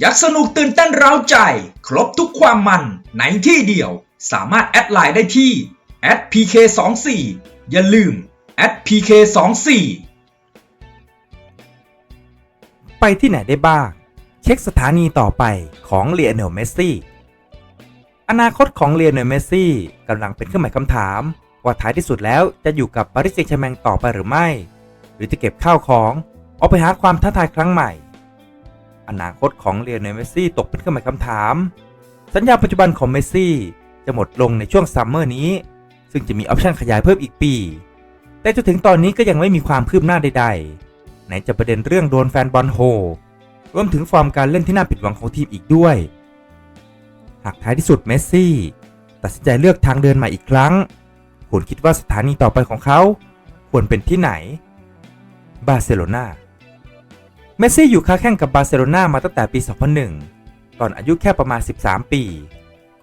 อยากสนุกตื่นเต้นเร้าใจ ครบทุกความมันในที่เดียว สามารถแอดไลน์ได้ที่ @pk24 อย่าลืม @pk24 ไปที่ไหนได้บ้าง เช็คสถานีต่อไปของเลียเนลเมสซี่อนาคตของเลียเนลเมสซี่กำลังเป็นเครื่องหมายคำถาม ว่าท้ายที่สุดแล้วจะอยู่กับปาริสเซงต์แชร์แมงต่อไปหรือไม่ หรือจะเก็บข้าวของออกไปหาความท้าทายครั้งใหม่ อนาคตของเลียนเนเมสซี่ตกเป็นเครื่องหมายคำถาม สัญญาปัจจุบันของเมสซี่จะหมดลงในช่วงซัมเมอร์นี้ ซึ่งจะมีออปชั่นขยายเพิ่มอีกปี แต่จนถึงตอนนี้ก็ยังไม่มีความคืบหน้าใดๆ ไหนจะประเด็นเรื่องโดนแฟนบอลโหรวมถึงฟอร์มการเล่นที่น่าผิดหวังของทีมอีกด้วย หากท้ายที่สุดเมสซี่ตัดสินใจเลือกทางเดินใหม่อีกครั้ง คุณคิดว่าสถานีต่อไปของเขา ควรเป็นที่ไหน บาร์เซโลนา เมสซี่อยู่ค้าแข่งกับบาร์เซโลนามาตั้งแต่ปี 2001 ตอนอายุแค่ประมาณ 13 ปี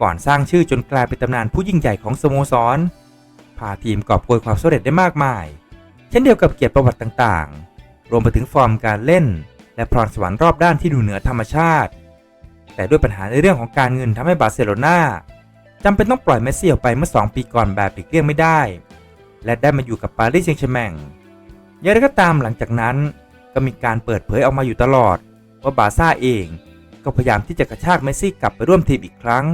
ก่อนสร้างชื่อจนกลายเป็นตำนานผู้ยิ่งใหญ่ของสโมสร พาทีมกอบโกยความสำเร็จได้มากมาย เช่นเดียวกับเกียรติประวัติต่างๆ รวมไปถึงฟอร์มการเล่น และพรสวรรค์รอบด้านที่ดูเหนือธรรมชาติ แต่ด้วยปัญหาในเรื่องของการเงินทำให้บาร์เซโลนาจำเป็นต้องปล่อยเมสซี่ออกไปเมื่อ 2 ปีก่อนแบบหลีกเลี่ยงไม่ได้ และได้มาอยู่กับปารีสแซงต์แชร์แมงอย่างไรก็ตามหลังจากนั้น ก็มีการเปิดเผยออกมาอยู่ตลอด ว่าบาซ่าเองก็พยายามที่จะกระชากเมสซี่กลับไปร่วมทีมอีกครั้ง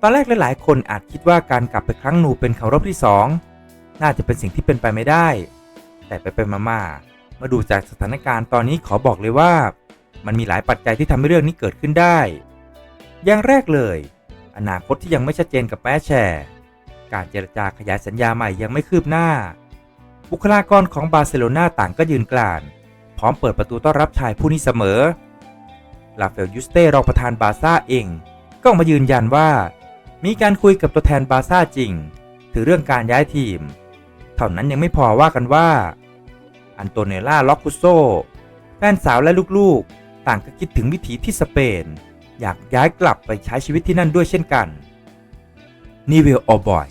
ตอนแรกหลาย ๆ คนอาจคิดว่าการกลับไปครั้งนูเป็นเขารอบที่ 2 น่าจะเป็นสิ่งที่เป็นไปไม่ได้ แต่ไปไปมามามาดูจากสถานการณ์ตอนนี้ขอบอกเลยว่า มันมีหลายปัจจัยที่ทำให้เรื่องนี้เกิดขึ้นได้ อย่างแรกเลย อนาคตที่ยังไม่ชัดเจนกับแปแชร์ การเจรจาขยายสัญญาใหม่ยังไม่คืบหน้า บุคลากรของบาร์เซโลนาต่างก็ยืนกลาน พร้อมเปิดประตูต้อนรับชายผู้นี้เสมอ ลาเฟลยูสเต้รองประธานบาร์ซ่าเอง ก็ออกมายืนยันว่า มีการคุยกับตัวแทนบาร์ซ่าจริง ถึงเรื่องการย้ายทีม เท่านั้นยังไม่พอว่ากันว่า อันโตเนล่าล็อกคุโซแฟนสาวและลูกๆ ต่างก็คิดถึงวิถีที่สเปน อยากย้ายกลับไปใช้ชีวิตที่นั่นด้วยเช่นกันนีวิลโอบอย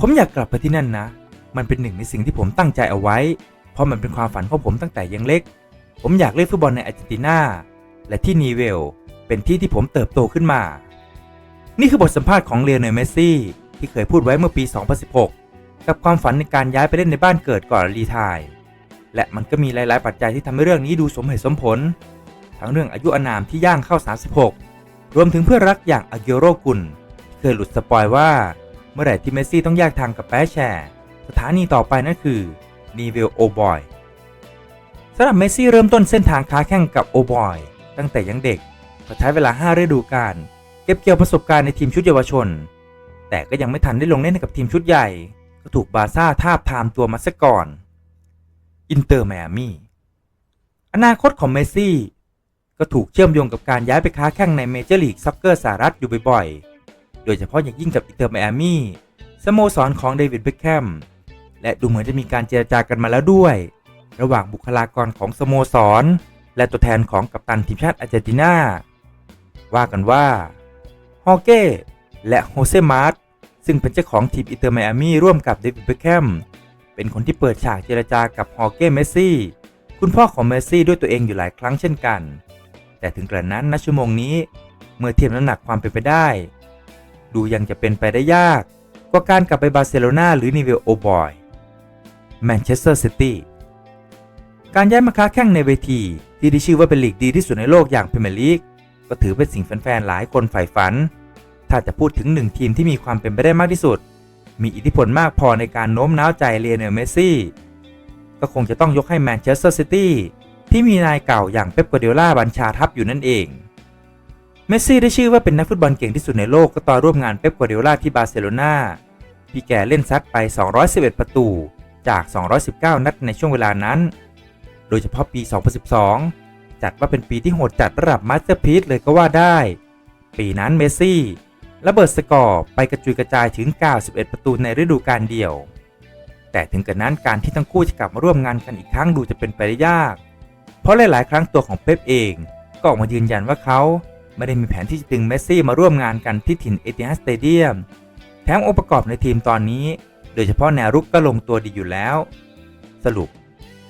ผมอยากกลับไปที่นั่นนะ มันเป็นหนึ่งในสิ่งที่ผมตั้งใจเอาไว้ เพราะมันเป็นความฝันของผมตั้งแต่ยังเล็ก ผมอยากเล่นฟุตบอลในอาร์เจนตินาและที่นีเวล เป็นที่ที่ผมเติบโตขึ้นมา นี่คือบทสัมภาษณ์ของเลียนเนลเมสซี่ที่เคยพูดไว้เมื่อปี 2016 กับความฝันในการย้ายไปเล่นในบ้านเกิดก่อนรีทายและมันก็มีหลาย ๆ ปัจจัยที่ทำให้เรื่องนี้ดูสมเหตุสมผล ทั้งเรื่องอายุอานามที่ย่างเข้า 36 รวมถึงเพื่อนรักอย่างอาเกโรกุลที่เคยหลุดสปอยว่า เมื่อไหร่ที่เมสซี่ต้องแยกทางกับแปแชร์ สถานีต่อไปนั่นคือนีเวลโอบอยสำหรับเมสซี่เริ่มต้นเส้นทางค้าแข่งกับโอบอยตั้งแต่ยังเด็กก็ใช้เวลา 5 ฤดูกาลเก็บเกี่ยวประสบการณ์ในทีมชุดเยาวชน แต่ก็ยังไม่ทันได้ลงเล่นกับทีมชุดใหญ่ ก็ถูกบาร์ซ่าทาบทามตัวมาซะก่อนอินเตอร์ไมอามี่อนาคตของเมสซี่ก็ถูกเชื่อมโยงกับการย้ายไปค้าแข่งในเมเจอร์ลีกซ็อกเกอร์สหรัฐอยู่บ่อยๆ โดยเฉพาะอย่างยิ่งกับอินเตอร์ไมอามี่สโมสรของเดวิดเบคแฮม และดูเหมือนจะมีการเจรจากันมาแล้วด้วย ระหว่างบุคลากรของสโมสร และตัวแทนของกัปตันทีมชาติอาร์เจนตินาว่ากันว่าฮอเก้และโฮเซมาร์ตซึ่งเป็นเจ้าของทีมอินเตอร์ไมอามี่ร่วมกับเดวิดเบคแฮมเป็นคนที่เปิดฉากเจรจากับฮอเก้เมสซี่คุณพ่อของเมสซี่ด้วยตัวเองอยู่หลายครั้งเช่นกัน แต่ถึงกระนั้นณชั่วโมงนี้ เมื่อเทียบน้ำหนักความเป็นไปได้ ดูยังจะเป็นไปได้ยาก กว่าการกลับไปบาร์เซโลนาหรือนิเวลโอบอย แมนเชสเตอร์ซิตี้การย้ายมาค้าแข่งในเวทีที่ได้ชื่อว่าเป็นลีกดีที่สุดในโลกอย่างพรีเมียร์ลีกก็ถือเป็นสิ่งแฟนๆหลายคนใฝ่ฝัน ถ้าจะพูดถึงหนึ่งทีมที่มีความเป็นไปได้มากที่สุด มีอิทธิพลมากพอในการโน้มน้าวใจเลียเนลเมสซี่ ก็คงจะต้องยกให้แมนเชสเตอร์ซิตี้ที่มีนายเก่าอย่างเป๊ปกัวเดล่าบัญชาทัพอยู่นั่นเอง เมสซี่ได้ชื่อว่าเป็นนักฟุตบอลเก่งที่สุดในโลกก็ตอนร่วมงานเป๊ปกัวเดล่าที่บาร์เซโลนาพี่แกเล่นซัดไป 211 ประตู จาก 219 นัดในช่วงเวลานั้น โดยเฉพาะปี 2012 จัดว่าเป็นปีที่โหดจัดระดับมาสเตอร์พีซเลยก็ว่าได้ ปีนั้นเมสซี่ระเบิดสกอร์ไปกระจุยกระจายถึง 91 ประตูในฤดูกาลเดียว แต่ถึงกระนั้นการที่ทั้งคู่จะกลับมาร่วมงานกันอีกครั้งดูจะเป็นไปได้ยาก เพราะหลาย ๆ ครั้งตัวของเป๊ปเอง ก็ออกมายืนยันว่าเขาไม่ได้มีแผนที่จะดึงเมสซี่มาร่วมงานกันที่ถิ่นเอติฮัดสเตเดียม แถมองค์ประกอบในทีมตอนนี้ โดยเฉพาะแนวรุกก็ลงตัวดีอยู่แล้ว สรุป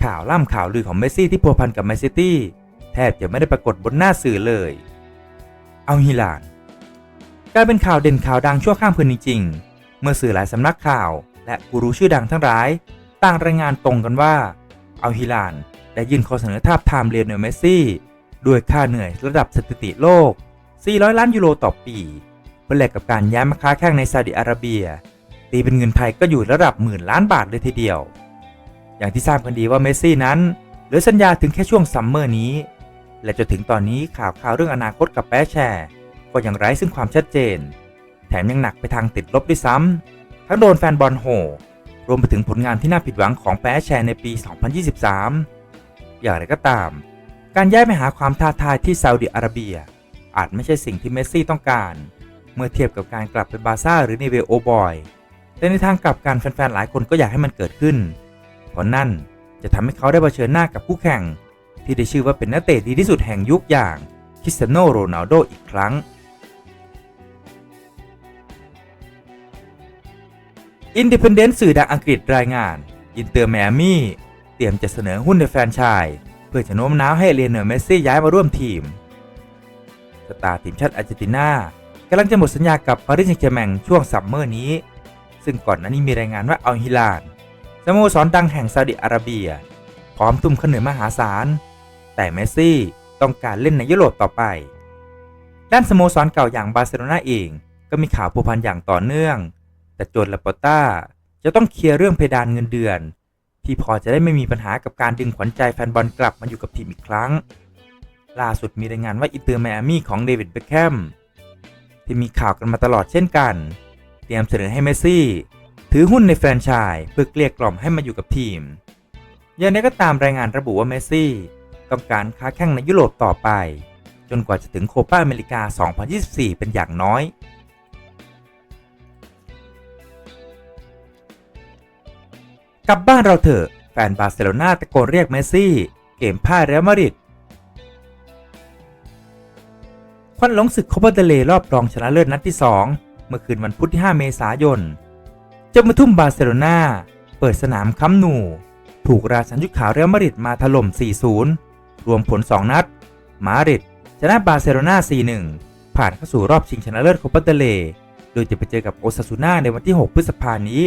ข่าวล่ำข่าวลือของเมสซี่ที่พัวพันกับแมนซิตี้แทบจะไม่ได้ปรากฏบนหน้าสื่อเลย เอาฮิลานกลายเป็นข่าวเด่นข่าวดังชั่วข้ามคืนจริงๆ เมื่อสื่อหลายสำนักข่าว และกูรูชื่อดังทั้งหลาย ต่างรายงานตรงกันว่า เอาฮิลานได้ยื่นข้อเสนอทาบทามเลียนเนลเมสซี่ด้วยค่าเหนื่อยระดับสถิติโลก 400 ล้านยูโรต่อปีเพื่อแลกกับการย้ายมาค้าแข่งในซาอุดิอาระเบีย ตีเป็นเงินไทยก็อยู่ระดับหมื่นล้านบาทเลยทีเดียว อย่างที่ทราบกันดีว่าเมสซี่นั้นเหลือสัญญาถึงแค่ช่วงซัมเมอร์นี้ และจนถึงตอนนี้ข่าวข่าวเรื่องอนาคตกับแป๊แชร์ก็ยังไร้ซึ่งความชัดเจน แถมยังหนักไปทางติดลบด้วยซ้ำทั้งโดนแฟนบอลโห่รวมไปถึงผลงานที่น่าผิดหวังของแป๊แชร์ในปี 2023 อย่างไรก็ตาม การย้ายไปหาความท้าทายที่ซาอุดิอาระเบีย อาจไม่ใช่สิ่งที่เมสซี่ต้องการ เมื่อเทียบกับการกลับไปบาร์ซ่าหรือในเวโอบอย แต่ในทางกลับกันแฟนๆหลายคนก็อยากให้มันเกิดขึ้น เพราะนั่นจะทำให้เขาได้เผชิญหน้ากับคู่แข่ง ที่ได้ชื่อว่าเป็นนักเตะดีที่สุดแห่งยุคอย่างคริสเตียโนโรนัลโดอีกครั้งอินดิพ n เดนต์สื่อดังอังกฤษรายงาน อินเตอร์แมมี่เตรียมจะเสนอหุ้นในแฟนชส์เพื่อจะโน้มน้าวให้เลียนเนอร์เมสซี่ย้ายมาร่วมทีมสตาร์ทีมชาติอาร์เจนตินากำลังจะหมดสัญญากับปารีสแซงต์แชร์แมงช่วงซัมเมอร์นี้ ซึ่งก่อนหน้านี้มีรายงานว่าอัลฮิลาลสโมสรดังแห่งซาอุดิอาระเบีย พร้อมทุ่มค่าเหนือมหาศาล แต่เมสซี่ต้องการเล่นในยุโรปต่อไป ด้านสโมสรเก่าอย่างบาร์เซโลนาเองก็มีข่าวผูกพันอย่างต่อเนื่อง แต่โจนลาปอร์ต้าจะต้องเคลียร์เรื่องเพดานเงินเดือน ที่พอจะได้ไม่มีปัญหากับการดึงขวัญใจแฟนบอลกลับมาอยู่กับทีมอีกครั้ง ล่าสุดมีรายงานว่าอินเตอร์ไมอามี่ของเดวิดเบคแฮมที่มีข่าวกันมาตลอดเช่นกัน เตรียมเสนอให้เมสซี่ ถือหุ้นในแฟรนไชส์เพื่อเกลี้ยกล่อมให้มาอยู่กับทีมอย่างไรก็ตามรายงานระบุว่าเมสซี่ต้องการค้าแข่งในยุโรปต่อไป จนกว่าจะถึงโคปาอเมริกา 2024 เป็นอย่างน้อยกลับบ้านเราเถอะ แฟนบาร์เซโลนาตะโกนเรียกเมสซี่ เกมพ่ายเรอัลมาดริดควันหลงศึกโคปาเดเลรอบรองชนะเลิศนัดที่ 2 เมื่อคืนวันพุธที่ 5 เมษายน เจะมาทุ่มบาร์เซโลนาเปิดสนามคัมนู ถูกราชันยุคขาวเรอัลมาดริดมาถล่ม 4-0 รวมผล 2 นัด มาดริดชนะบาร์เซโลนา 4-1 ผ่านเข้าสู่รอบชิงชนะเลิศโคปาเดเลโดยจะไปเจอกับโอซาซูน่าในวันที่ 6 พฤษภาคมนี้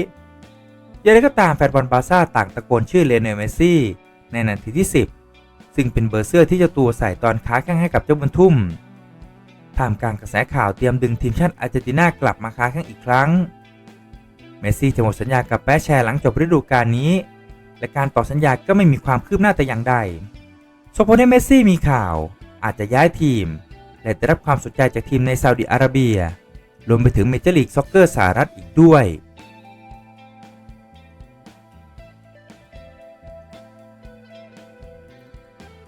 อย่างไรก็ตามแฟนบอลบาร์ซ่าต่างตะโกนชื่อเลเนลเมซี่ในนาทีที่ 10 ซึ่งเป็นเบอร์เสื้อที่เจ้าตัวใส่ตอนค้าแข่งให้กับเจ้าบุญทุ่ม ท่ามกลางกระแสข่าวเตรียมดึงทีมชาติอาร์เจนตินากลับมาค้าแข่งอีกครั้ง เมสซี่จะหมดสัญญากับแปะแชร์หลังจบฤดูกาลนี้ และการต่อสัญญาก็ไม่มีความคืบหน้าแต่อย่างใดส่งผลให้เมสซี่มีข่าวอาจจะย้ายทีม และได้รับความสนใจจากทีมในซาอุดิอาระเบีย รวมไปถึงเมเจอร์ลีกซ็อกเกอร์สหรัฐอีกด้วย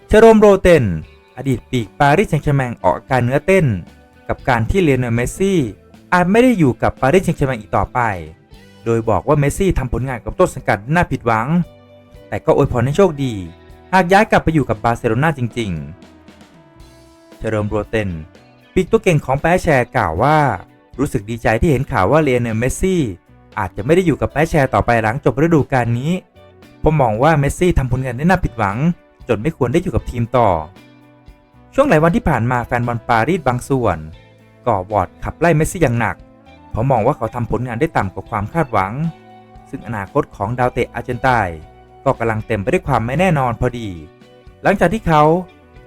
เชโรมโรเตน อดีตปีกปารีสแซงต์แชร์แมงออกการเนื้อเต้น กับการที่เลโอเนเมสซี่อาจไม่ได้อยู่กับปารีสแซงต์แชร์แมงอีกต่อไป โดยบอกว่าเมสซี่ทำผลงานกับต้นสังกัดน่าผิดหวัง แต่ก็อวยพรให้โชคดี หากย้ายกลับไปอยู่กับบาร์เซโลนาจริงๆ เชโรมโรเตนปีกตัวเก่งของแปะแชร์กล่าวว่า รู้สึกดีใจที่เห็นข่าวว่าเลโอเนเมสซี่อาจจะไม่ได้อยู่กับแปะแชร์ต่อไปหลังจบฤดูกาลนี้ผมมองว่าเมสซี่ทำผลงานได้น่าผิดหวัง จนไม่ควรได้อยู่กับทีมต่อ ช่วงหลายวันที่ผ่านมาแฟนบอลปารีสบางส่วน ก่อวอร์ดขับไล่เมสซี่อย่างหนัก เพราะมองว่าเขาทำผลงานได้ต่ำกว่าความคาดหวัง ซึ่งอนาคตของดาวเตะอาร์เจนไตน์ก็กำลังเต็มไปด้วยความไม่แน่นอนพอดี หลังจากที่เขา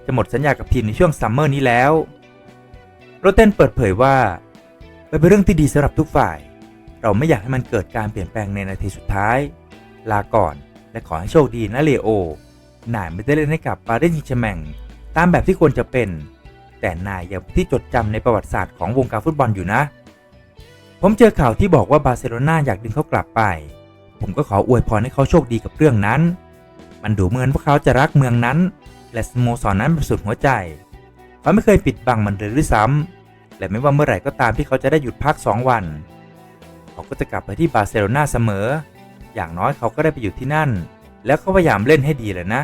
จะหมดสัญญากับทีมในช่วงซัมเมอร์นี้แล้วโรเตนเปิดเผยว่าเป็นเรื่องที่ดีสำหรับทุกฝ่าย เราไม่อยากให้มันเกิดการเปลี่ยนแปลงในนาทีสุดท้าย ลาก่อนและขอให้โชคดีนะเลโอนายไม่ได้เล่นให้กับปารีสแชแมง ตามแบบที่ควรจะเป็น แต่นายยังที่จดจำในประวัติศาสตร์ของวงการฟุตบอลอยู่นะ ผมเจอข่าวที่บอกว่าบาร์เซโลนาอยากดึงเขากลับไป ผมก็ขออวยพรให้เขาโชคดีกับเรื่องนั้น มันดูเหมือนพวกเขาจะรักเมืองนั้น และสโมสรนนั้นเป็นสุดหัวใจ เขาไม่เคยปิดบังมันเลยด้วยซ้ำและไม่ว่าเมื่อไหร่ก็ตามที่เขาจะได้หยุดพัก 2 วัน เขาก็จะกลับไปที่บาร์เซโลนาเสมอ อย่างน้อยเขาก็ได้ไปอยู่ที่นั่น แล้วเขาพยายามเล่นให้ดีเลยนะ